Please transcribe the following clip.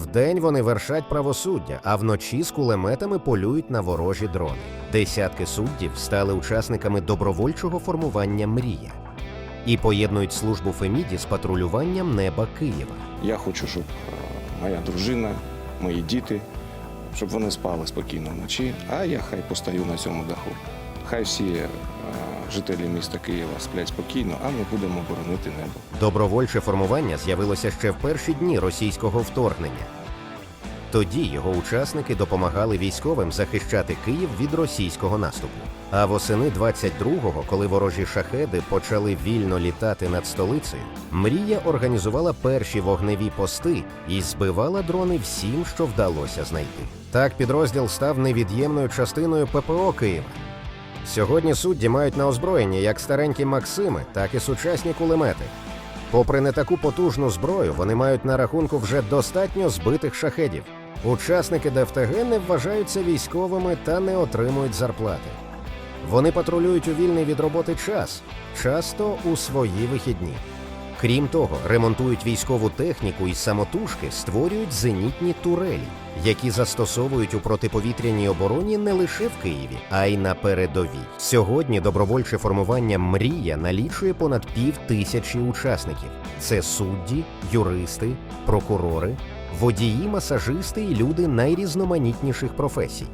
Вдень вони вершать правосуддя, а вночі з кулеметами полюють на ворожі дрони. Десятки суддів стали учасниками добровольчого формування Мрія і поєднують службу Феміді з патрулюванням неба Києва. Я хочу, щоб е, моя дружина, мої діти, щоб вони спали спокійно вночі, а я хай постою на цьому даху. Хай всі е, жителі міста Києва сплять спокійно, а ми будемо боронити небо. Добровольче формування з'явилося ще в перші дні російського вторгнення. Тоді його учасники допомагали військовим захищати Київ від російського наступу. А восени 22-го, коли ворожі шахеди почали вільно літати над столицею, Мрія організувала перші вогневі пости і збивала дрони всім, що вдалося знайти. Так підрозділ став невід'ємною частиною ППО Києва. Сьогодні судді мають на озброєнні як старенькі Максими, так і сучасні кулемети. Попри не таку потужну зброю, вони мають на рахунку вже достатньо збитих шахедів. Учасники ДФТГ не вважаються військовими та не отримують зарплати. Вони патрулюють у вільний від роботи час, часто у свої вихідні. Крім того, ремонтують військову техніку і самотужки створюють зенітні турелі, які застосовують у протиповітряній обороні не лише в Києві, а й на передовій. Сьогодні добровольче формування Мрія налічує понад пів тисячі учасників. Це судді, юристи, прокурори, водії, масажисти і люди найрізноманітніших професій.